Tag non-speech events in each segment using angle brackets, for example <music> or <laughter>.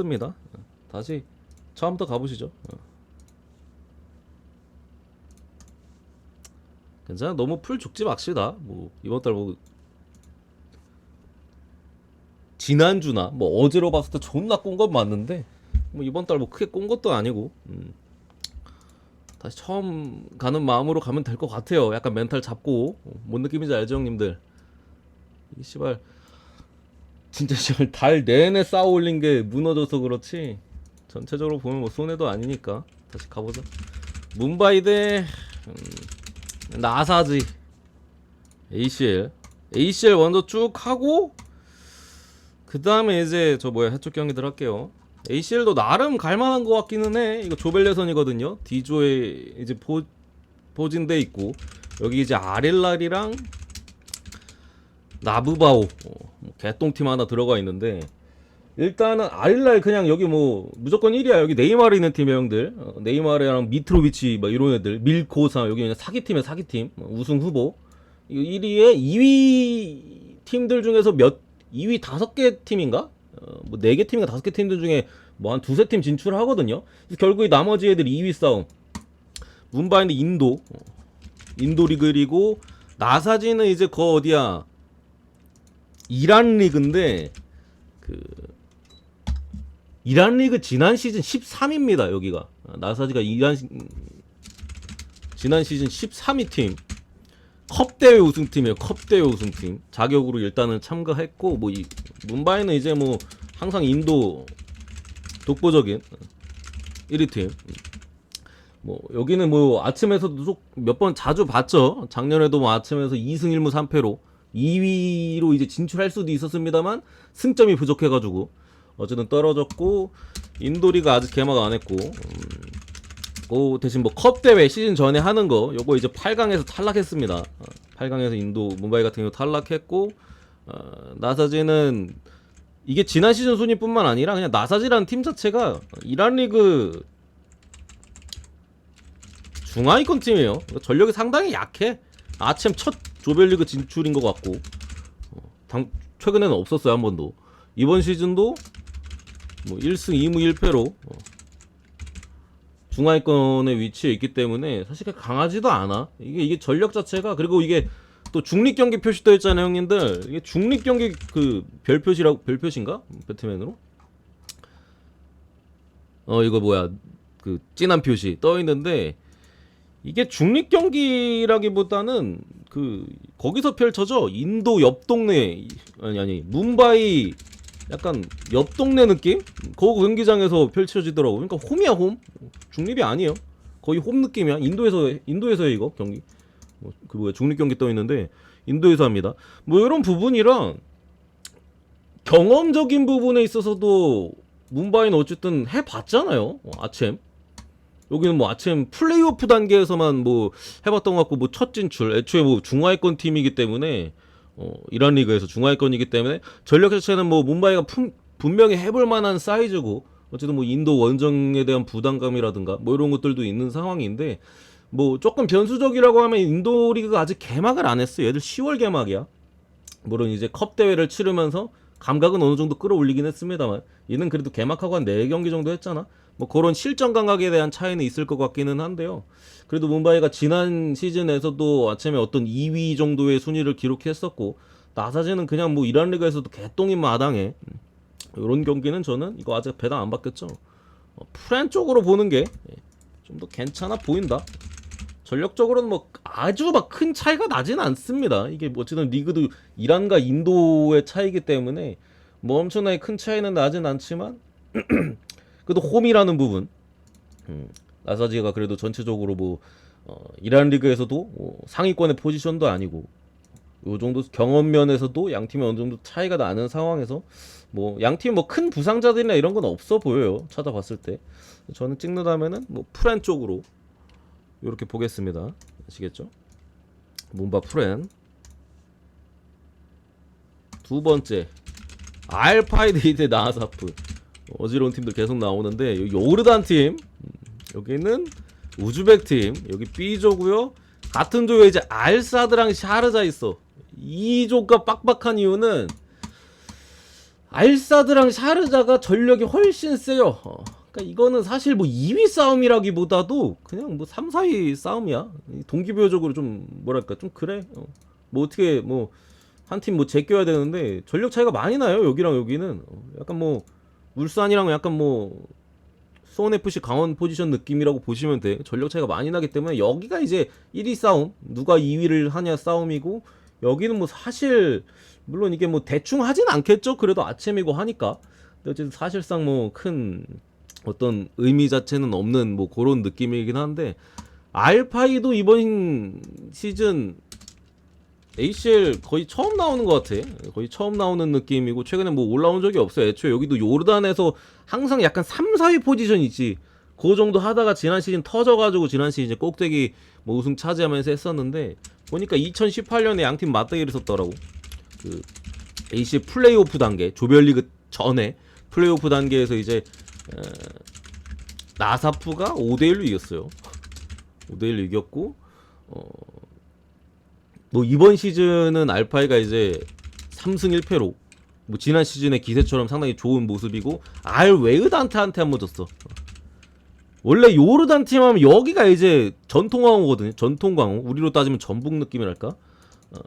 빡습니다. 다시 처음부터 가보시죠. 어. 괜찮아 너무 풀 죽지 맙시다. 뭐 이번 달 뭐 지난주나 뭐 어제로 봤을 때 존나 꼰 건 맞는데 뭐 이번 달 뭐 크게 꼰 것도 아니고 음. 다시 처음 가는 마음으로 가면 될 것 같아요. 약간 멘탈 잡고 어, 뭔 느낌인지 알죠, 형님들? 이 씨발 진짜 씨발 달 내내 쌓아 올린 게 무너져서 그렇지 전체적으로 보면 뭐 손해도 아니니까 다시 가보자. 문바이 대 음, 나사지 ACL ACL 먼저 쭉 하고 그 다음에 이제 저 뭐야 해쪽 경기들 할게요. ACL도 나름 갈만한 것 같기는 해. 이거 조벨레선이거든요. D조에 이제 포 포진돼 있고 여기 이제 아렐랄이랑 나부바오 어, 뭐 개똥팀 하나 들어가 있는데 일단은 아렐랄 그냥 여기 뭐 무조건 1위야. 여기 네이마르 있는 팀의 형들. 어, 네이마르랑 미트로비치 막 이런 애들. 밀코사 여기 그냥 사기팀의 사기팀. 어, 우승 후보. 이거 1위에 2위 팀들 중에서 몇 2위 다섯 개 팀인가? 어, 뭐네개 팀인가 다섯 개 팀들 중에 뭐 한 두세 팀 진출하거든요. 그래서 결국에 나머지 애들이 2위 싸움. 문바이는 인도. 어, 인도 리그리고 나사지는 이제 거 어디야? 이란 리그인데 그 이란 리그 지난 시즌 13입니다. 여기가 아, 나사지가 이란 지난 시즌 13위 팀. 컵 대회 우승팀이에요. 컵 대회 우승팀. 자격으로 일단은 참가했고 뭐 이 문바이는 이제 뭐 항상 인도 독보적인 1위 팀. 뭐 여기는 뭐 아침에서도 몇 번 자주 봤죠. 작년에도 뭐 아침에서 2승 1무 3패로 2위로 이제 진출할 수도 있었습니다만 승점이 부족해가지고 어쨌든 떨어졌고 인도리가 아직 개막 안 했고 음, 그 대신 뭐 컵 대회 시즌 전에 하는 거 요거 이제 8강에서 탈락했습니다. 어, 8강에서 인도 문바이 같은 경우 탈락했고 어, 나사지는 이게 지난 시즌 순위뿐만 아니라 그냥 나사지라는 팀 자체가 이란 리그 중하위권 팀이에요. 그러니까 전력이 상당히 약해. 아침 첫 조별리그 진출인 것 같고 어, 당, 최근에는 없었어요 한 번도. 이번 시즌도 뭐 1승 2무 1패로 어, 중하위권에 위치해 있기 때문에 사실 강하지도 않아. 이게 이게 전력 자체가 그리고 이게 또 중립 경기 표시 떠 있잖아요, 형님들. 이게 중립 경기 그 별표시라고 별표신가? 배트맨으로? 어 이거 뭐야? 그 진한 표시 떠 있는데 이게 중립 경기라기보다는 그 거기서 펼쳐져 인도 옆 동네 아니 아니 문바이 약간 옆 동네 느낌? 그 경기장에서 펼쳐지더라고. 그러니까 홈이야 홈. 중립이 아니에요. 거의 홈 느낌이야. 인도에서 인도에서 해, 이거 경기. 뭐, 그 뭐야 중립 경기 떠 있는데 인도에서 합니다. 뭐 이런 부분이랑 경험적인 부분에 있어서도 문바이는 어쨌든 해봤잖아요. 어, 아침. 여기는 뭐 아침 플레이오프 단계에서만 뭐 해봤던 것 같고 뭐 첫 진출 애초에 뭐 중하위권 팀이기 때문에 어, 이란 리그에서 중하위권이기 때문에 전력 자체는 뭐 문바이가 품- 분명히 해볼 만한 사이즈고 어쨌든 뭐 인도 원정에 대한 부담감이라든가 뭐 이런 것들도 있는 상황인데 뭐 조금 변수적이라고 하면 인도 리그가 아직 개막을 안 했어. 얘들 10월 개막이야. 물론 이제 컵 대회를 치르면서 감각은 어느 정도 끌어올리긴 했습니다만 얘는 그래도 개막하고 한 4경기 정도 했잖아. 뭐 그런 실전 감각에 대한 차이는 있을 것 같기는 한데요. 그래도 문바이가 지난 시즌에서도 아침에 어떤 2위 정도의 순위를 기록했었고 나사지는 그냥 뭐 이란 리그에서도 개똥인 마당에 이런 경기는 저는 이거 아직 배당 안 받겠죠. 어, 프렌 쪽으로 보는 게 좀 더 괜찮아 보인다. 전력적으로는 뭐 아주 막 큰 차이가 나진 않습니다. 이게 뭐 어쨌든 리그도 이란과 인도의 차이기 때문에 뭐 엄청나게 큰 차이는 나진 않지만 <clears throat> 그래도 홈이라는 부분. 음, 나사지가 그래도 전체적으로 뭐 어, 이란 리그에서도 뭐 상위권의 포지션도 아니고 요 정도 경험 면에서도 양 팀이 어느 정도 차이가 나는 상황에서 뭐 양 팀 뭐 큰 부상자들이나 이런 건 없어 보여요 찾아봤을 때. 저는 찍는다면은 뭐 프렌 쪽으로 이렇게 보겠습니다. 아시겠죠? 문바 프렌. 두 번째 알파이드 대 나사프 어지러운 팀들 계속 나오는데 여기 요르단 팀 음, 여기는 우즈벡 팀 여기 B조고요 같은 조에 이제 알사드랑 샤르자 있어 이 조가 빡빡한 이유는 알사드랑 샤르자가 전력이 훨씬 세요. 어, 그러니까 이거는 사실 뭐 2위 싸움이라기보다도 그냥 뭐 3, 4위 싸움이야. 이 동기부여적으로 좀 뭐랄까 좀 그래. 어. 뭐 어떻게 뭐 한 팀 뭐 제껴야 되는데 전력 차이가 많이 나요. 여기랑 여기는 어, 약간 뭐 울산이랑 약간 뭐 수원 FC 강원 포지션 느낌이라고 보시면 돼. 전력 차이가 많이 나기 때문에 여기가 이제 1위 싸움, 누가 2위를 하냐 싸움이고 여기는 뭐 사실 물론 이게 뭐 대충 하진 않겠죠. 그래도 아침이고 하니까. 근데 어쨌든 사실상 뭐 큰 어떤 의미 자체는 없는 뭐 그런 느낌이긴 한데 알파이도 이번 시즌 ACL 거의 처음 나오는 것 같아. 거의 처음 나오는 느낌이고 최근에 뭐 올라온 적이 없어요. 애초에 여기도 요르단에서 항상 약간 3, 4위 포지션 있지. 그 정도 하다가 지난 시즌 터져가지고 지난 시즌 꼭대기 뭐 우승 차지하면서 했었는데 보니까 2018년에 양팀 맞대결을 썼더라고. 그 ACL 플레이오프 단계 조별리그 전에 플레이오프 단계에서 이제 에, 나사프가 5대 1로 이겼어요. 5대 1로 이겼고 어, 뭐 이번 시즌은 알파이가 이제 3승 1패로 뭐 지난 시즌의 기세처럼 상당히 좋은 모습이고 알 웨으단테한테 한 번 졌어. 원래 요르단 팀 하면 여기가 이제 전통광호거든요. 전통광호. 우리로 따지면 전북 느낌이랄까. 어,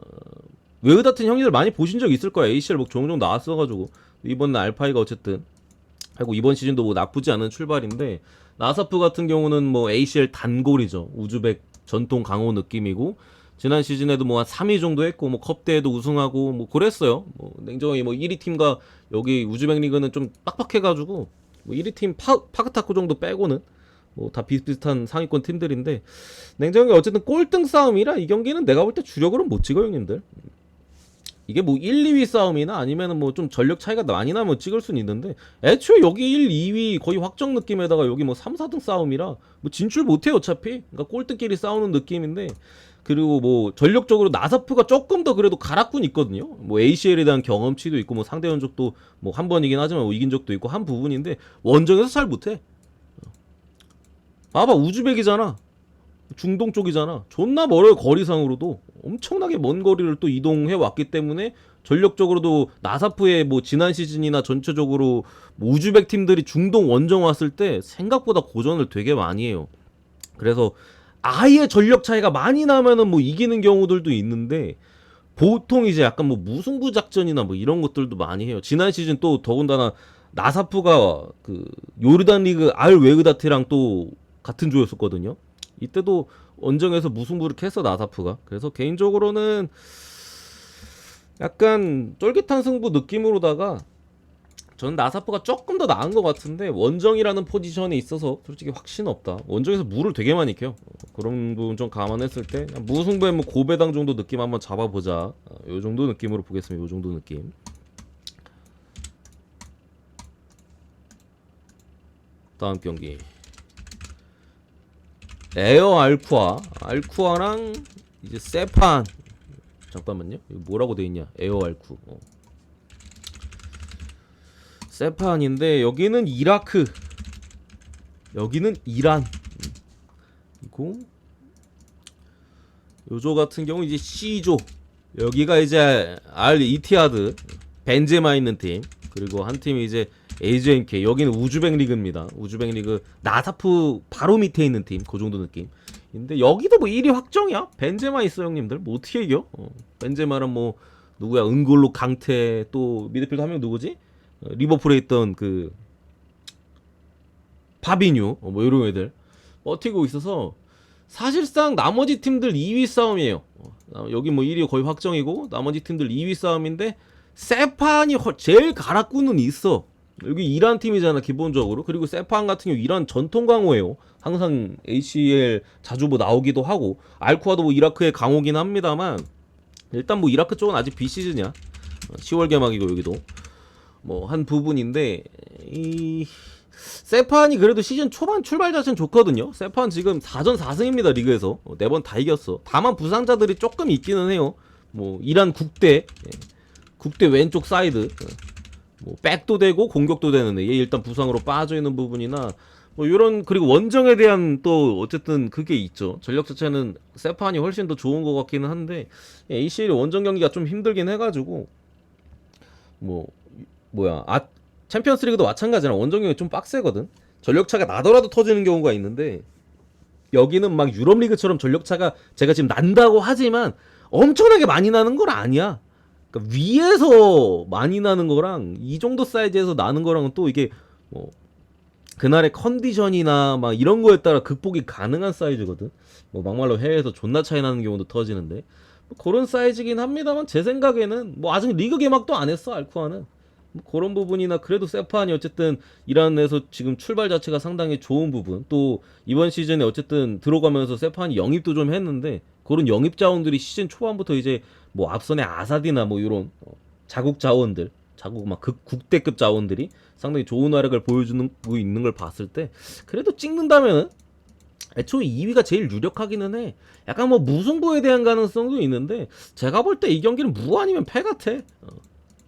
웨으단테 형님들 많이 보신 적 있을 거야. ACL 뭐 종종 나왔어가지고 이번에 알파이가 어쨌든 하고 이번 시즌도 뭐 나쁘지 않은 출발인데 나사프 같은 경우는 뭐 ACL 단골이죠. 우즈벡 전통 강호 느낌이고 지난 시즌에도 뭐 한 3위 정도 했고 뭐 컵대회도 우승하고 뭐 그랬어요. 뭐 냉정하게 뭐 1위 팀과 여기 우즈벡 리그는 좀 빡빡해가지고 뭐 1위 팀 파, 파크타쿠 정도 빼고는 뭐 다 비슷비슷한 상위권 팀들인데 냉정하게 어쨌든 꼴등 싸움이라 이 경기는 내가 볼 때 주력으로 못 찍어요 형님들. 이게 뭐 1, 2위 싸움이나 아니면은 뭐 좀 전력 차이가 많이 나면 찍을 수는 있는데 애초에 여기 1, 2위 거의 확정 느낌에다가 여기 뭐 3, 4등 싸움이라 뭐 진출 못 해요 어차피. 그러니까 꼴등끼리 싸우는 느낌인데 그리고 뭐 전력적으로 나사프가 조금 더 그래도 가락군 있거든요. 뭐 ACL에 대한 경험치도 있고 뭐 상대 연적도 뭐 한 번이긴 하지만 뭐 이긴 적도 있고 한 부분인데 원정에서 잘 못해. 봐봐 우즈벡이잖아. 중동 쪽이잖아. 존나 멀어요 거리상으로도 엄청나게 먼 거리를 또 이동해 왔기 때문에 전력적으로도 나사프의 뭐 지난 시즌이나 전체적으로 뭐 우즈벡 팀들이 중동 원정 왔을 때 생각보다 고전을 되게 많이 해요. 그래서 아예 전력 차이가 많이 나면은 뭐 이기는 경우들도 있는데 보통 이제 약간 뭐 무승부 작전이나 뭐 이런 것들도 많이 해요. 지난 시즌 또 더군다나 나사프가 그 요르단 리그 알 웨그다테랑 또 같은 조였었거든요. 이때도 원정에서 무승부를 했어 나사프가. 그래서 개인적으로는 약간 쫄깃한 승부 느낌으로다가 저는 나사프가 조금 더 나은 것 같은데 원정이라는 포지션에 있어서 솔직히 확신 없다. 원정에서 물을 되게 많이. 어, 그런 부분 좀 감안했을 때 무승부에 뭐 고배당 정도 느낌 한번 잡아보자. 어, 요 정도 느낌으로 보겠습니다. 요 정도 느낌. 다음 경기 에어 알쿠아 알쿠아랑 이제 세판 잠깐만요. 뭐라고 돼 있냐? 에어 알쿠. 어. 세판인데 여기는 이라크. 여기는 이란. 그리고 요조 같은 경우 이제 C조. 여기가 이제 알 이티하드 벤제마 있는 팀. 그리고 한 팀이 이제 AJMK 여기는 우즈벡 리그입니다. 우즈벡 리그 나사프 바로 밑에 있는 팀그 정도 느낌. 근데 여기도 뭐 1위 확정이야? 벤제마 있어 형님들? 뭐 어떻게 이겨? 어. 벤제마는 뭐 누구야? 은골로 강태 또 미드필더 한 명 누구지? 어, 리버풀에 있던 그 파비뉴 어, 뭐 이런 애들 버티고 있어서 사실상 나머지 팀들 2위 싸움이에요. 어, 여기 뭐 1위 거의 확정이고 나머지 팀들 2위 싸움인데 세판이 허- 제일 가락구는 있어. 여기 이란 팀이잖아 기본적으로 그리고 세판 같은 경우 이란 전통 강호예요. 항상 ACL 자주 뭐 나오기도 하고 알쿠아도 뭐 이라크의 강호긴 합니다만 일단 뭐 이라크 쪽은 아직 비시즌이야. 어, 10월 개막이고 여기도 뭐 한 부분인데 이 세판이 그래도 시즌 초반 출발 자체는 좋거든요. 세판 지금 4전 4승입니다 리그에서 네 번 다 이겼어. 다만 부상자들이 조금 있기는 해요. 뭐 이란 국대 예. 국대 왼쪽 사이드 어. 뭐 백도 되고 공격도 되는데 얘 일단 부상으로 빠져 있는 부분이나 뭐 이런 그리고 원정에 대한 또 어쨌든 그게 있죠. 전력 자체는 세판이 훨씬 더 좋은 것 같기는 한데 ACL 원정 경기가 좀 힘들긴 해가지고 뭐 뭐야 아 챔피언스리그도 마찬가지나 원정경이 좀 빡세거든. 전력차가 나더라도 터지는 경우가 있는데 여기는 막 유럽 리그처럼 전력차가 제가 지금 난다고 하지만 엄청나게 많이 나는 건 아니야. 그러니까 위에서 많이 나는 거랑 이 정도 사이즈에서 나는 거랑은 또 이게 뭐 그날의 컨디션이나 막 이런 거에 따라 극복이 가능한 사이즈거든. 뭐 막말로 해외에서 존나 차이 나는 경우도 터지는데 뭐 그런 사이즈긴 합니다만 제 생각에는 뭐 아직 리그 개막도 안 했어 알쿠아는 뭐 그런 부분이나 그래도 세판이 어쨌든 이란에서 지금 출발 자체가 상당히 좋은 부분 또 이번 시즌에 어쨌든 들어가면서 세판이 영입도 좀 했는데 그런 영입 자원들이 시즌 초반부터 이제 뭐 앞선의 아사디나 뭐 이런 어, 자국 자원들 자국 막 극, 국대급 자원들이 상당히 좋은 활약을 보여주는 거 있는 걸 봤을 때 그래도 찍는다면은 애초에 2위가 제일 유력하기는 해. 약간 뭐 무승부에 대한 가능성도 있는데 제가 볼 때 이 경기는 무 아니면 패 같아. 어,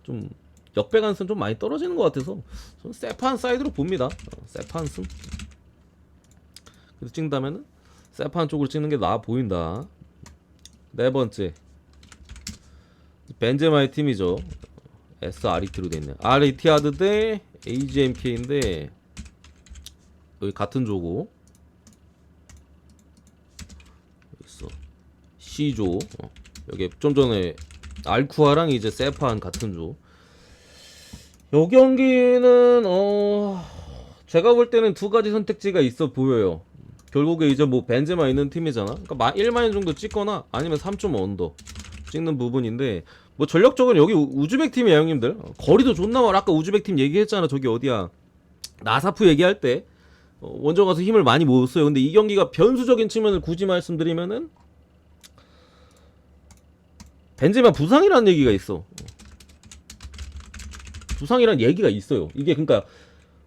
좀 역배 가능성 좀 많이 떨어지는 것 같아서 저는 세판 사이드로 봅니다. 어, 세판 승. 그래서 찍는다면은 세판 쪽으로 찍는 게 나아 보인다. 네 번째 벤제마의 팀이죠. SRET로 돼 있네. RET하드 대 AGMP인데 여기 같은 조고 있어 C조 어, 여기 좀 전에 알쿠아랑 이제 세판 같은 조. 요 경기는 어 제가 볼 때는 두 가지 선택지가 있어 보여요. 결국에 이제 뭐 벤제마 있는 팀이잖아. 그러니까 1마인 정도 찍거나 아니면 3점 언더 찍는 부분인데 뭐 전력적으로 여기 우- 우즈벡 팀이에요 형님들. 어, 거리도 존나 멀 아까 우즈벡 팀 얘기했잖아 저기 어디야. 나사프 얘기할 때. 어, 원정 가서 힘을 많이 모았어요. 근데 이 경기가 변수적인 측면을 굳이 말씀드리면은 벤제마 부상이라는 얘기가 있어 부상이라는 얘기가 있어요 이게 그러니까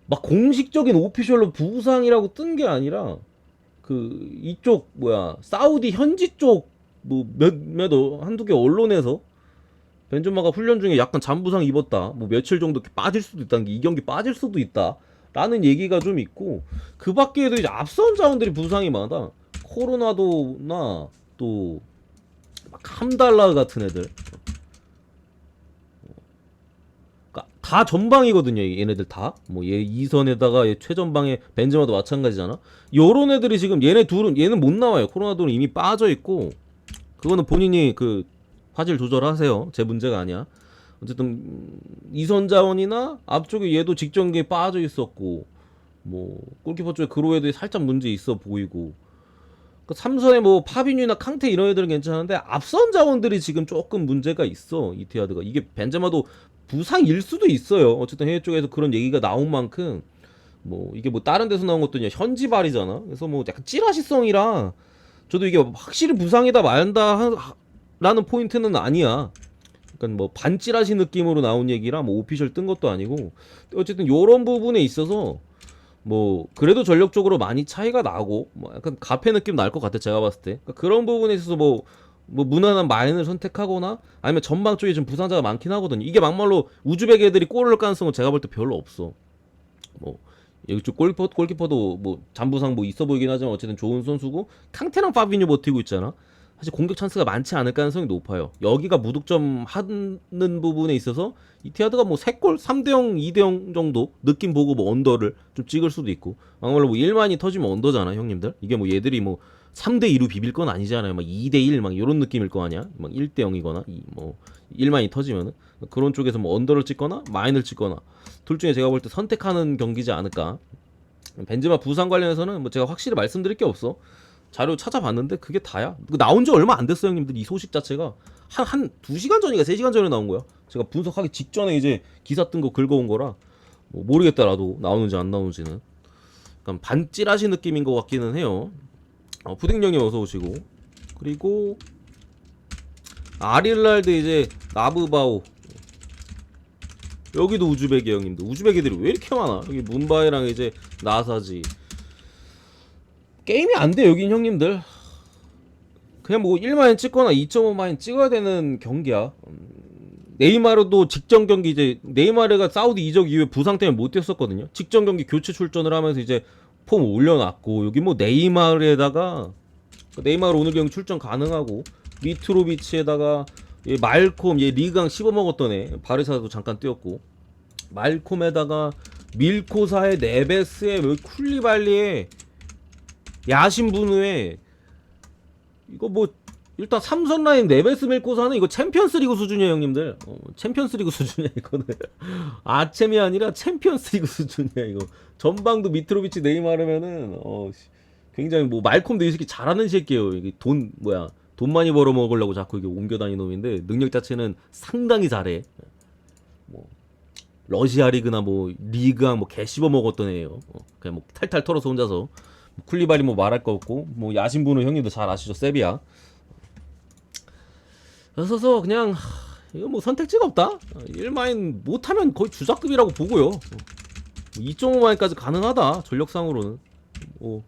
막 공식적인 오피셜로 부상이라고 뜬 게 아니라 그 이쪽 뭐야 사우디 현지 쪽 뭐 몇몇 한두 개 언론에서 벤조마가 훈련 중에 약간 잠부상 입었다. 뭐 며칠 정도 빠질 수도 있다는 게 이 경기 빠질 수도 있다. 라는 얘기가 좀 있고 그 밖에도 이제 앞선 자원들이 부상이 많아. 코로나도나 또 막 함달라 같은 애들. 그러니까 다 전방이거든요. 얘네들 다. 뭐얘 이선에다가 얘 최전방에 벤제마도 마찬가지잖아. 요런 애들이 지금 얘네 둘은 얘는 못 나와요. 코로나도는 이미 빠져 있고 그거는 본인이 그 화질 조절하세요. 제 문제가 아니야. 어쨌든 음, 이선 자원이나 앞쪽에 얘도 직전기에 빠져 있었고 뭐 골키퍼 쪽에 그로에도 살짝 문제 있어 보이고 그 삼선에 뭐 파비뉴나 캉테 이런 애들은 괜찮은데 앞선 자원들이 지금 조금 문제가 있어 이티하드가 이게 벤제마도 부상일 수도 있어요. 어쨌든 해외 쪽에서 그런 얘기가 나온 만큼 뭐 이게 뭐 다른 데서 나온 것도 현지발이잖아. 그래서 뭐 약간 찌라시성이라 저도 이게 확실히 부상이다 말다 하- 라는 포인트는 아니야. 그러니까 뭐 반찌라시 느낌으로 나온 얘기라 뭐 오피셜 뜬 것도 아니고 어쨌든 요런 부분에 있어서 뭐 그래도 전력적으로 많이 차이가 나고 뭐 약간 가페 느낌 날 것 같아 제가 봤을 때 그러니까 그런 부분에 있어서 뭐 뭐 무난한 마인을 선택하거나 아니면 전방 쪽에 좀 부상자가 많긴 하거든요 이게 막말로 우즈벡 애들이 골을 가능성은 제가 볼 때 별로 없어 뭐 여기 쪽 골키퍼, 골키퍼도 뭐 잠부상 뭐 있어 보이긴 하지만 어쨌든 좋은 선수고 캉테랑 파비뉴 버티고 있잖아 사실 공격 찬스가 많지 않을 가능성이 높아요. 여기가 무득점 하는 부분에 있어서 이티하드가 뭐 3골, 3대 0, 2대 0 정도 느낌 보고 뭐 언더를 좀 찍을 수도 있고 막말로 뭐 1만이 터지면 언더잖아, 형님들. 이게 뭐 얘들이 뭐 3대 2로 비빌 건 아니잖아요. 막 2대 1 막 이런 느낌일 거 아니야. 막 1대 0이거나 뭐 1만이 터지면은 그런 쪽에서 뭐 언더를 찍거나 마인을 찍거나 둘 중에 제가 볼 때 선택하는 경기지 않을까. 벤제마 부상 관련해서는 뭐 제가 확실히 말씀드릴 게 없어. 자료 찾아봤는데 그게 다야. 그 나온 지 얼마 안 됐어요, 형님들. 이 소식 자체가 한 한 두 시간 전인가 세 시간 전에 나온 거야. 제가 분석하기 직전에 이제 기사 뜬 거 긁어온 거라 뭐 모르겠다 나도 나오는지 안 나오는지는. 약간 반찌라시 느낌인 것 같기는 해요. 어, 푸딩령님 어서 오시고. 그리고 아릴랄드 이제 나브바오. 여기도 우즈벡이 형님들. 우즈벡 애들이 왜 이렇게 많아? 여기 문바이랑 이제 나사지. 게임이 안 돼 여긴 형님들. 그냥 뭐 1마인 찍거나 2.5마인 찍어야 되는 경기야. 음, 네이마르도 직전 경기 이제 네이마르가 사우디 이적 이후에 부상 때문에 못 뛰었었거든요. 직전 경기 교체 출전을 하면서 이제 폼 올려놨고 여기 뭐 네이마르에다가 네이마르 오늘 경기 출전 가능하고 미트로비치에다가 얘 말콤 얘 리강 씹어먹었던 애 바르샤도 잠깐 뛰었고 말콤에다가 밀코사의 네베스의 뭐 쿨리발리의 야신분우의 이거 뭐 일단 삼선 라인 네베스 밀코사는 이거 챔피언스리그 수준이에요 형님들. 어, 챔피언스리그 수준이야 이거는. <laughs> 아챔이 아니라 챔피언스리그 수준이야 이거. 전방도 미트로비치 네이마르면은 어 씨, 굉장히 뭐 말콤도 이 새끼 잘하는 새끼예요 이게 돈 뭐야. 돈 많이 벌어 먹으려고 자꾸 이게 옮겨 다니는 놈인데 능력 자체는 상당히 잘해. 뭐 러시아 리그나 뭐 리그랑 뭐 개 씹어 먹었던 애예요. 어, 그냥 뭐 탈탈 털어서 혼자서. 쿨리발이 뭐 말할 거 없고 뭐 야신분은 형님도 잘 아시죠 세비야 그래서 그냥 하, 이거 뭐 선택지가 없다? 1마인 못하면 거의 주작급이라고 보고요. 어, 2.5마인까지 가능하다 전력상으로는. 뭐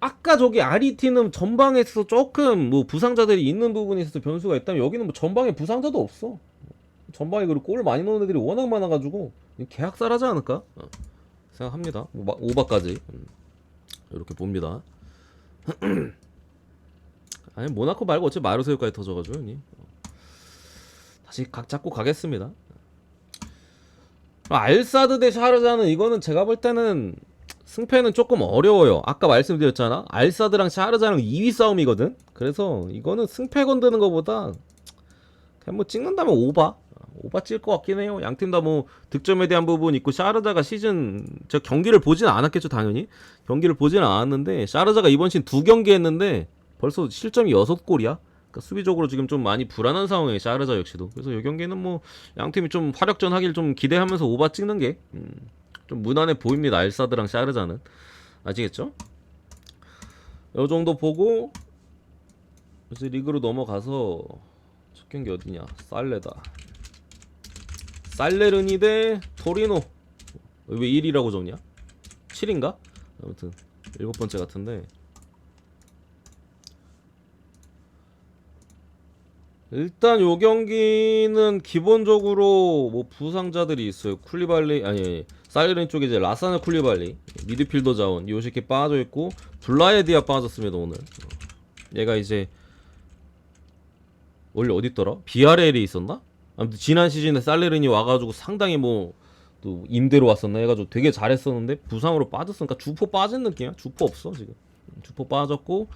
아까 저기 아리티는 전방에 있어서 조금 뭐 부상자들이 있는 부분에 있어서 변수가 있다면 여기는 뭐 전방에 부상자도 없어. 전방에 그리고 골 많이 넣는 애들이 워낙 많아가지고 계약살하지 않을까? 어, 생각합니다. 오바, 오바까지. 음, 이렇게 봅니다 <clears throat> 아니 모나코 말고 어차피 마르세유까지 터져가지고 형님 어. 다시 각 잡고 가겠습니다 알사드 대 샤르자는 이거는 제가 볼 때는 승패는 조금 어려워요. 아까 말씀드렸잖아. 알사드랑 샤르자랑 2위 싸움이거든. 그래서 이거는 승패 건드는 것보다 그냥 뭐 찍는다면 오바. 오바 찔 것 같긴 해요. 양 팀 다 뭐 득점에 대한 부분 있고 샤르자가 시즌 저 경기를 보진 않았겠죠 당연히 경기를 보진 않았는데 샤르자가 이번 시즌 두 경기 했는데 벌써 실점이 6골이야. 그러니까 수비적으로 지금 좀 많이 불안한 상황이에요 샤르자 역시도. 그래서 이 경기는 뭐 양 팀이 좀 화력전 하길 좀 기대하면서 오바 찍는 게 음, 좀 무난해 보입니다. 알사드랑 샤르자는 아시겠죠? 요 정도 보고 이제 리그로 넘어가서 첫 경기 어디냐? 살레다. 살레르니 대 토리노. 왜 1이라고 적냐? 7인가? 아무튼 일곱 번째 같은데. 일단 요 경기는 기본적으로 뭐 부상자들이 있어요. 쿨리발리 아니, 아니 사이렌 쪽에 이제 라사나 쿨리발리 미드필더 자원 요시키 빠져 있고 블라에디아 빠졌습니다 오늘. 얘가 이제 원래 어디 있더라? 비아레엘이 있었나? 아무튼 지난 시즌에 살레른이 와가지고 상당히 뭐 또 임대로 왔었나 해가지고 되게 잘했었는데 부상으로 빠졌으니까 주포 빠진 느낌이야. 주포 없어 지금. 주포 빠졌고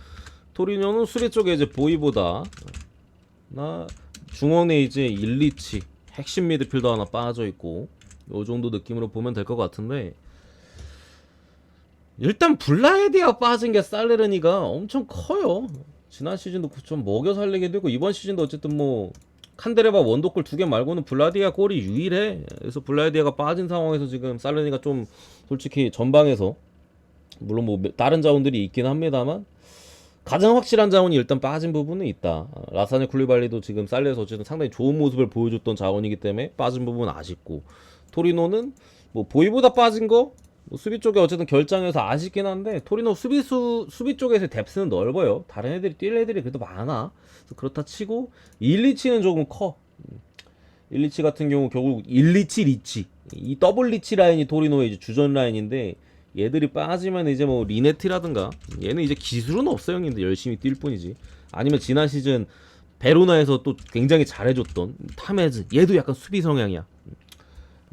토리노는 수비 쪽에 이제 보이보다 나 중원에 이제 일리치 핵심 미드필더 하나 빠져 있고 요 정도 느낌으로 보면 될 것 같은데 일단 블라에디아 빠진 게 살레르니가 엄청 커요. 지난 시즌도 좀 먹여 살리게 되고 이번 시즌도 어쨌든 뭐 칸데레바 원더골 두 개 말고는 블라디아 골이 유일해. 그래서 블라디아가 빠진 상황에서 지금 살레르니가 좀 솔직히 전방에서 물론 뭐 다른 자원들이 있긴 합니다만 가장 확실한 자원이 일단 빠진 부분은 있다. 어, 라사네 쿨리발리도 지금 살레에서 어쨌든 상당히 좋은 모습을 보여줬던 자원이기 때문에 빠진 부분은 아쉽고 토리노는 뭐 보이보다 빠진 거 뭐 수비 쪽에 어쨌든 결장해서 아쉽긴 한데 토리노 수비수 수비 쪽에서 뎁스는 넓어요. 다른 애들이 뛸 애들이 그래도 많아. 그렇다 치고 일리치는 조금 커. 음. 일리치 같은 경우 결국 일리치 리치 이 더블 리치 라인이 토리노의 이제 주전 라인인데 얘들이 빠지면 이제 뭐 리네티라든가 얘는 이제 기술은 없어요 형님들. 열심히 뛸 뿐이지. 아니면 지난 시즌 베로나에서 또 굉장히 잘해줬던 타메즈. 얘도 약간 수비 성향이야.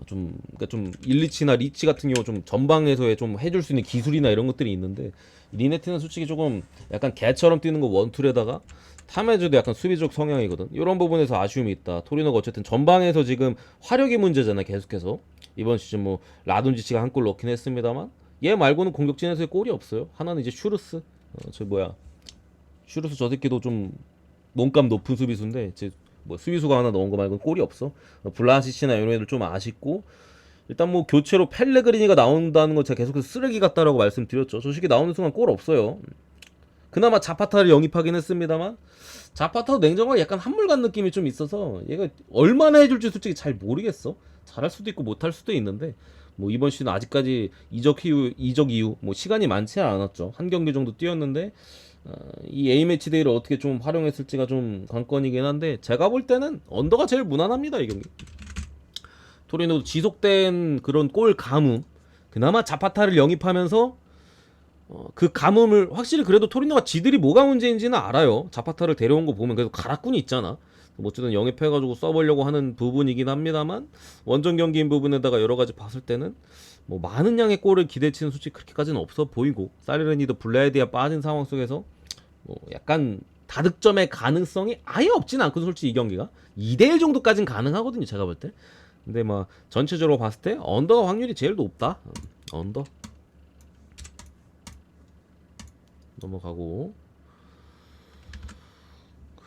좀 그러니까 좀 일리치나 리치 같은 경우 좀 전방에서의 좀 해줄 수 있는 기술이나 이런 것들이 있는데 리네트는 솔직히 조금 약간 개처럼 뛰는 거 원툴에다가 타메즈도 약간 수비적 성향이거든. 이런 부분에서 아쉬움이 있다. 토리노가 어쨌든 전방에서 지금 화력이 문제잖아 계속해서. 이번 시즌 뭐 라돈지치가 한 골 넣긴 했습니다만 얘 말고는 공격진에서의 골이 없어요 하나는 이제 슈르스 어, 저 뭐야 슈르스 저 새끼도 좀 몸값 높은 수비수인데 제뭐 수비수가 하나 넣은 거 말고는 골이 없어. 어, 블라시치나 이런 애들 좀 아쉽고 일단 뭐 교체로 펠레그리니가 나온다는 거 제가 계속해서 쓰레기 같다라고 말씀드렸죠. 저 새끼 나오는 순간 골 없어요. 그나마 자파타를 영입하긴 했습니다만 자파타도 냉정하게 약간 한물간 느낌이 좀 있어서 얘가 얼마나 해줄지 솔직히 잘 모르겠어. 잘할 수도 있고 못할 수도 있는데 뭐 이번 시즌 아직까지 이적 이후 이적 이후 뭐 시간이 많지 않았죠. 한 경기 정도 뛰었는데 어, 이 A 매치 데이를 어떻게 좀 활용했을지가 좀 관건이긴 한데 제가 볼 때는 언더가 제일 무난합니다 이 경기. 토리노도 지속된 그런 골 가뭄 그나마 자파타를 영입하면서 어, 그 가뭄을 확실히 그래도 토리노가 지들이 뭐가 문제인지는 알아요. 자파타를 데려온 거 보면 그래도 가락군이 있잖아. 뭐 어쨌든 영입해가지고 써보려고 하는 부분이긴 합니다만 원정 경기인 부분에다가 여러 가지 봤을 때는 뭐 많은 양의 골을 기대치는 솔직히 그렇게까지는 없어 보이고 사리레니도 블레디아 빠진 상황 속에서 뭐 약간 다득점의 가능성이 아예 없진 않고 솔직히 이 경기가. 2대1 정도까지는 가능하거든요 제가 볼 때. 근데 뭐 전체적으로 봤을 때 언더가 확률이 제일 높다. 음, 언더. 넘어가고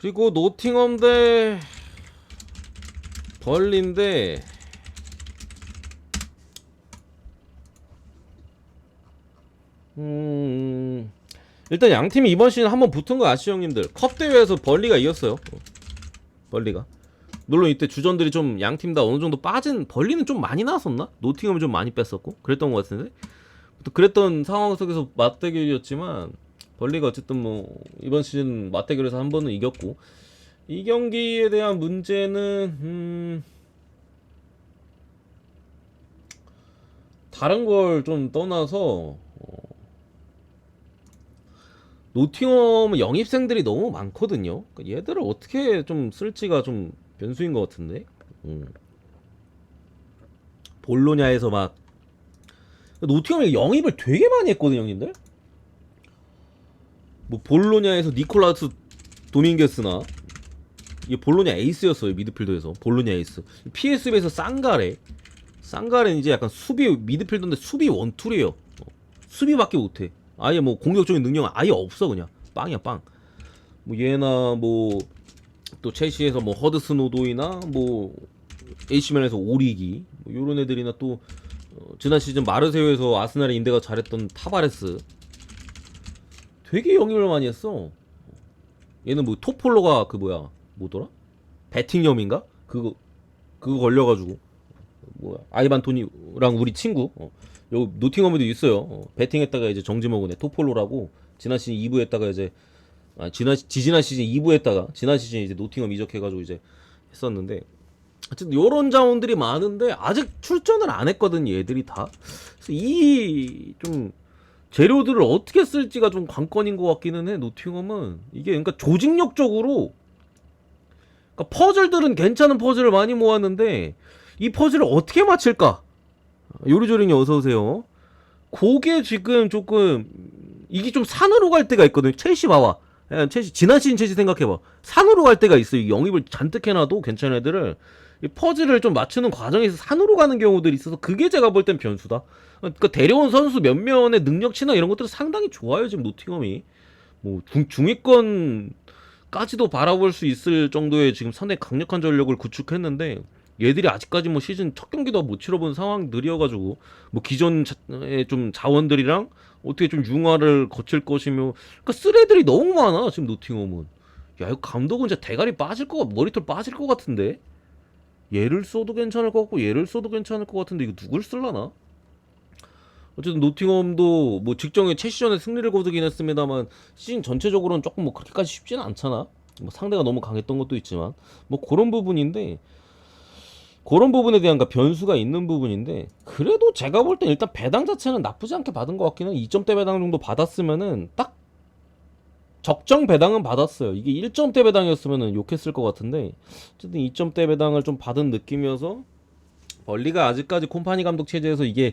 그리고 노팅엄 대 벌린데 음 일단 양 팀이 이번 시즌 한번 붙은 거 아시죠 형님들? 컵 대회에서 벌리가 이겼어요. 벌리가. 물론 이때 주전들이 좀 양 팀 다 어느 정도 빠진 벌리는 좀 많이 나왔었나? 노팅엄이 좀 많이 뺐었고 그랬던 것 같은데. 또 그랬던 상황 속에서 맞대결이었지만 벌리가 어쨌든 뭐 이번 시즌 맞대결에서 한 번은 이겼고 이 경기에 대한 문제는 음 다른 걸 좀 떠나서 어, 노팅엄 영입생들이 너무 많거든요. 그러니까 얘들을 어떻게 좀 쓸지가 좀 변수인 것 같은데. 음. 볼로냐에서 막 노팅엄이 영입을 되게 많이 했거든요, 형님들. 뭐 볼로냐에서 니콜라스 도밍게스나 이게 볼로냐 에이스였어요 미드필더에서. 볼로냐 에이스. PSV에서 쌍가레. 쌍가레는 이제 약간 수비 미드필더인데 수비 원툴이에요. 어, 수비밖에 못해. 아예 뭐 공격적인 능력은 아예 없어 그냥. 빵이야 빵 뭐 얘나 뭐 또 첼시에서 뭐 허드슨 오도이나 뭐 AC면에서 오리기 뭐 요런 애들이나 또 어, 지난 시즌 마르세유에서 아스날의 인대가 잘했던 타바레스 되게 영입을 많이 했어. 얘는 뭐 토폴로가 그 뭐야 뭐더라? 배팅염인가? 그거 그거 걸려가지고 뭐야 아이반 토니랑 우리 친구 어. 요 노팅엄에도 있어요. 어. 배팅했다가 이제 정지 먹은 애 토폴로라고 지난 시즌 2부 했다가 이제 아 지난 시- 지지난 시즌 2부 했다가 지난 시즌 이제 노팅엄 이적해가지고 이제 했었는데 어쨌든 요런 자원들이 많은데 아직 출전을 안 했거든 얘들이 다. 그래서 이좀 재료들을 어떻게 쓸지가 좀 관건인 것 같기는 해 노팅엄은. 이게 그러니까 조직력적으로 그러니까 퍼즐들은 괜찮은 퍼즐을 많이 모았는데 이 퍼즐을 어떻게 맞힐까? 요리조리님 어서 오세요. 그게 지금 조금 이게 좀 산으로 갈 때가 있거든요. 첼시 봐봐. 예, 첼시 지난 시즌 첼시 생각해봐. 산으로 갈 때가 있어요. 이 영입을 잔뜩 해놔도 괜찮은 애들을. 이 퍼즐을 좀 맞추는 과정에서 산으로 가는 경우들이 있어서 그게 제가 볼 땐 변수다. 그러니까 데려온 선수 몇 면의 능력치나 이런 것들은 상당히 좋아요 지금 노팅엄이. 뭐 중, 중위권까지도 바라볼 수 있을 정도의 지금 상당히 강력한 전력을 구축했는데 얘들이 아직까지 뭐 시즌 첫 경기도 못 치러본 상황들이어가지고 뭐 기존의 좀 자원들이랑 어떻게 좀 융화를 거칠 것이며 그러니까 쓸 애들이 너무 많아 지금 노팅엄은. 야 이거 감독은 진짜 대가리 빠질 거 머리털 빠질 것 같은데 얘를 써도 괜찮을 것 같고 얘를 써도 괜찮을 것 같은데 이거 누굴 쓸라나? 어쨌든 노팅엄도 뭐 직전에 최시전에 승리를 거두긴 했습니다만 시즌 전체적으로는 조금 뭐 그렇게까지 쉽지는 않잖아. 뭐 상대가 너무 강했던 것도 있지만 뭐 그런 부분인데 그런 부분에 대한 그러니까 변수가 있는 부분인데 그래도 제가 볼 땐 일단 배당 자체는 나쁘지 않게 받은 것 같기는 2점대 배당 정도 받았으면은 딱 적정 배당은 받았어요. 이게 1점대 배당이었으면은 욕했을 것 같은데 어쨌든 2점대 배당을 좀 받은 느낌이어서 벌리가 아직까지 콤파니 감독 체제에서 이게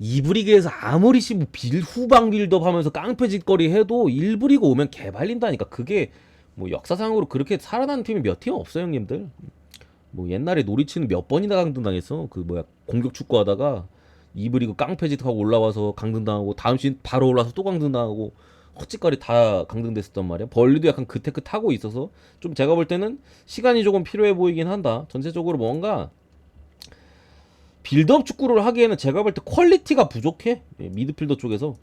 이브리그에서 아무리 씨빌 후방 빌드업 하면서 깡패 짓거리 해도 1부리그 오면 개발린다니까. 그게 뭐 역사상으로 그렇게 살아난 팀이 몇 팀 없어요 형님들? 뭐 옛날에 노리치는 몇 번이나 강등당했어? 그 뭐야 공격 축구하다가 이브리그 깡패 짓하고 올라와서 강등당하고 다음 시즌 바로 올라와서 또 강등당하고 헛짓거리 다 강등됐었단 말이야. 벌리도 약간 그 테크 타고 있어서 좀 제가 볼 때는 시간이 조금 필요해 보이긴 한다. 전체적으로 뭔가 빌드업 축구를 하기에는 제가 볼 때 퀄리티가 부족해. 예, 미드필더 쪽에서.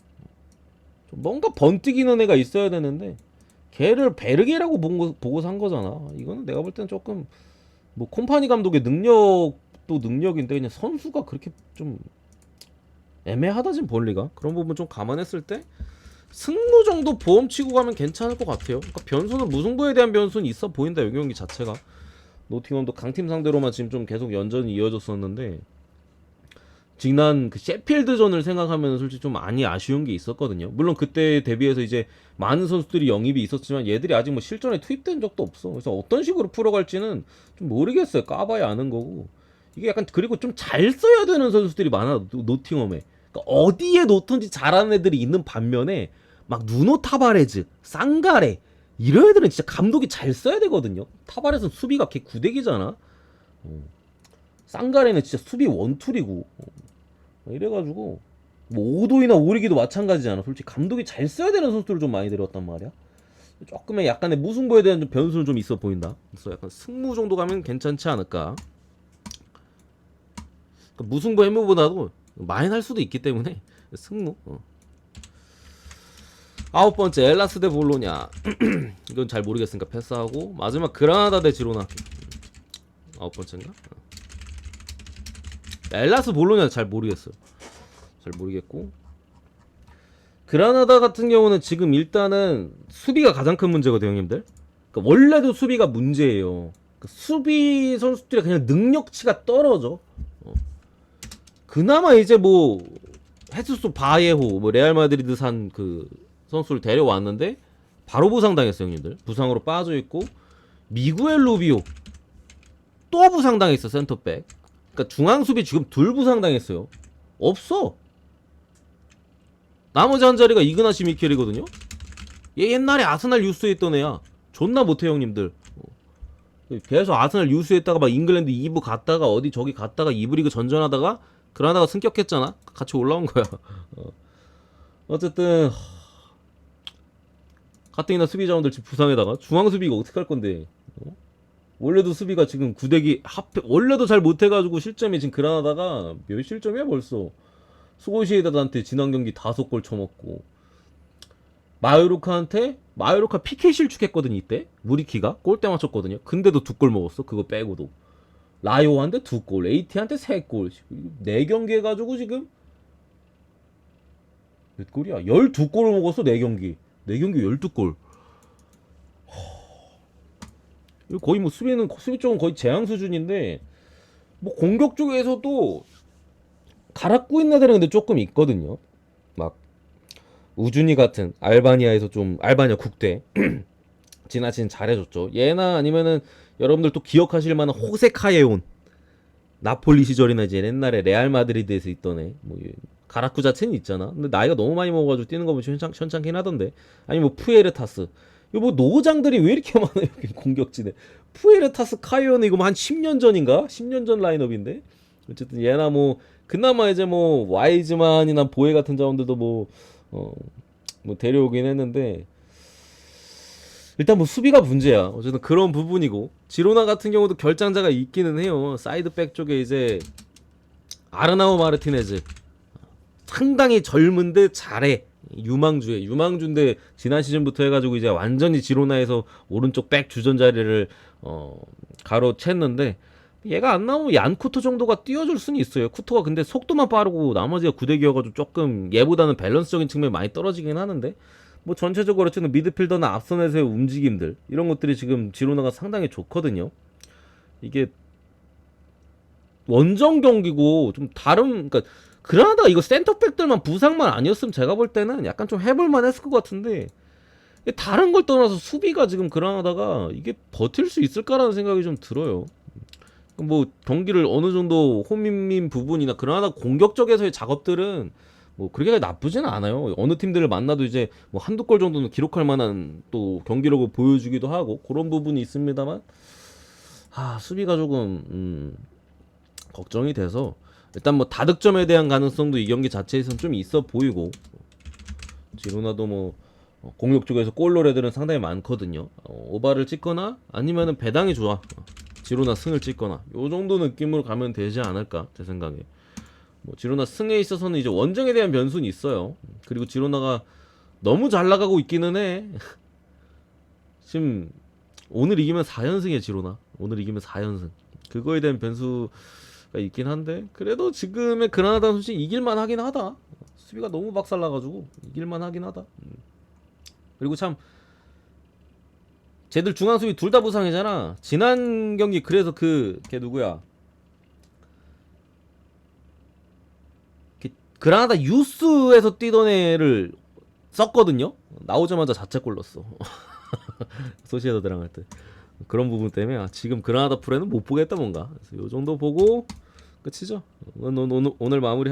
좀 뭔가 번뜩이는 애가 있어야 되는데 걔를 베르게라고 본 거, 보고 산 거잖아. 이거는 내가 볼 때는 조금 뭐 콤파니 감독의 능력도 능력인데 그냥 선수가 그렇게 좀 애매하다 지금 벌리가. 그런 부분 좀 감안했을 때 승무 정도 보험 치고 가면 괜찮을 것 같아요 그러니까 변수는 무승부에 대한 변수는 있어 보인다 이 경기 자체가 노팅엄도 강팀 상대로만 지금 좀 계속 연전이 이어졌었는데 지난 그 셰필드전을 생각하면 솔직히 좀 많이 아쉬운 게 있었거든요. 물론 그때 대비해서 이제 많은 선수들이 영입이 있었지만 얘들이 아직 뭐 실전에 투입된 적도 없어. 그래서 어떤 식으로 풀어갈지는 좀 모르겠어요. 까봐야 아는 거고. 이게 약간 그리고 좀 잘 써야 되는 선수들이 많아 노- 노팅엄에. 그러니까 어디에 놓든지 잘하는 애들이 있는 반면에 막 누노 타바레즈, 쌍가레 이런 애들은 진짜 감독이 잘 써야 되거든요. 타바레즈는 수비가 걔 구대기잖아. 어. 쌍가레는 진짜 수비 원툴이고 어. 이래가지고 뭐 오도이나 오리기도 마찬가지잖아. 솔직히 감독이 잘 써야 되는 선수들을 좀 많이 데려왔단 말이야. 조금의 약간의 무승부에 대한 좀 변수는 좀 있어 보인다. 그래서 약간 승무 정도 가면 괜찮지 않을까. 그러니까 무승부 해무보다도 많이 날 수도 있기 때문에 승무. 어. 아홉 번째 엘라스 대 볼로냐. <clears throat> 이건 잘 모르겠으니까 패스하고 마지막 그라나다 대 지로나. 아홉 번째인가? 어. 엘라스 볼로냐 잘 모르겠어요. 잘 모르겠고 그라나다 같은 경우는 지금 일단은 수비가 가장 큰 문제거든요, 형님들. 그러니까 원래도 수비가 문제예요. 그러니까 수비 선수들이 그냥 능력치가 떨어져. 어. 그나마 이제 뭐 헤스소 바예호, 뭐 레알 마드리드 산 그 선수를 데려왔는데 바로 부상당했어요, 형님들. 부상으로 빠져 있고 미구엘 루비오 또 부상당했어, 센터백. 그러니까 중앙 수비 지금 둘 부상당했어요. 없어. 나머지 한 자리가 이그나시 미켈이거든요. 얘 옛날에 아스날 유스에 있던 애야. 존나 못해 형님들. 어. 계속 아스날 유스에 있다가 막 잉글랜드 2부 갔다가 어디 저기 갔다가 2부 리그 전전하다가 그러다가 승격했잖아. 같이 올라온 거야. <laughs> 어. 어쨌든 하... 가뜩이나 수비 자원들 지금 부상에다가 중앙 수비가 어떻게 할 건데? 어? 원래도 수비가 지금 구대기 합 원래도 잘 못해가지고 실점이 지금 그라나다가 몇 실점이야 벌써 수고시에다한테 지난 경기 다섯 골 쳐먹고 마요르카한테 마요르카 PK 실축했거든 이때 무리키가 골대 맞췄거든요 근데도 두 골 먹었어 그거 빼고도 라요한테 두 골 에이티한테 세 골 네 경기 해가지고 지금 몇 골이야? 12골을 먹었어 네 경기. 네 경기 12골. 이거 거의 뭐 수비는 수비 쪽은 거의 재앙 수준인데 뭐 공격 쪽에서도 갈아꾸 있는 애들은 근데 조금 있거든요. 막 우준이 같은 알바니아에서 좀 알바니아 국대 <clears throat> 지나친 잘해줬죠. 얘나 아니면은 여러분들 또 기억하실 만한 호세 카예온 나폴리 시절이나 이제 옛날에 레알 마드리드에서 있던 애. 뭐 가라쿠 자체는 있잖아. 근데 나이가 너무 많이 먹어가지고 뛰는 거 보면 현창, 현창긴 하던데. 아니 뭐 푸에르타스. 이거 뭐 노장들이 왜 이렇게 많아요 <laughs> 여기 공격진에. 푸에르타스 카이오는 이거 뭐 한 10년 전인가? 10년 전 라인업인데. 어쨌든 얘나 뭐 그나마 이제 뭐 와이즈만이나 보에 같은 자원들도 뭐 어, 뭐 데려오긴 했는데 일단 뭐 수비가 문제야. 어쨌든 그런 부분이고 지로나 같은 경우도 결장자가 있기는 해요. 사이드백 쪽에 이제 아르나오 마르티네즈 상당히 젊은데 잘해. 유망주에 유망주인데 지난 시즌부터 해가지고 이제 완전히 지로나에서 오른쪽 백 주전 자리를 어 가로챘는데 얘가 안 나오면 얀 쿠토 정도가 뛰어줄 수는 있어요. 쿠토가 근데 속도만 빠르고 나머지가 구대기여가지고 조금 얘보다는 밸런스적인 측면이 많이 떨어지긴 하는데 뭐 전체적으로 어쨌든 미드필더나 앞선에서의 움직임들 이런 것들이 지금 지로나가 상당히 좋거든요. 이게 원정 경기고 좀 다른 그러니까 그라나다가 이거 센터백들만 부상만 아니었으면 제가 볼 때는 약간 좀 해볼만 했을 것 같은데 다른 걸 떠나서 수비가 지금 그라나다가 이게 버틸 수 있을까라는 생각이 좀 들어요. 뭐 경기를 어느 정도 홈민 부분이나 그라나다 공격 쪽에서의 작업들은 뭐 그렇게 나쁘지는 않아요. 어느 팀들을 만나도 이제 뭐 한두 골 정도는 기록할 만한 또 경기력을 보여주기도 하고 그런 부분이 있습니다만 아 수비가 조금 음, 걱정이 돼서 일단 뭐 다득점에 대한 가능성도 이 경기 자체에서는 좀 있어 보이고 지로나도 뭐 어, 공격 쪽에서 골로레들은 상당히 많거든요. 어, 오바를 찍거나 아니면은 배당이 좋아. 어, 지로나 승을 찍거나 요 정도 느낌으로 가면 되지 않을까 제 생각에. 뭐 지로나 승에 있어서는 이제 원정에 대한 변수는 있어요. 그리고 지로나가 너무 잘 나가고 있기는 해. <laughs> 지금 오늘 이기면 4연승이야 지로나. 오늘 이기면 4연승. 그거에 대한 변수가 있긴 한데 그래도 지금의 그라나다 솔직히 이길만 하긴 하다. 수비가 너무 박살나가지고 이길만 하긴 하다. 음. 그리고 참 쟤들 중앙 수비 둘 다 부상이잖아. 지난 경기 그래서 그 걔 누구야? 그라나다 유스에서 뛰던 애를 썼거든요. 나오자마자 자책골 넣었어. 소시에다드랑 할 때. 그런 부분 때문에 아, 지금 그라나다 프레는 못 보겠다 뭔가. 그래서 요 정도 보고 끝이죠. 오늘, 오늘, 오늘 마무리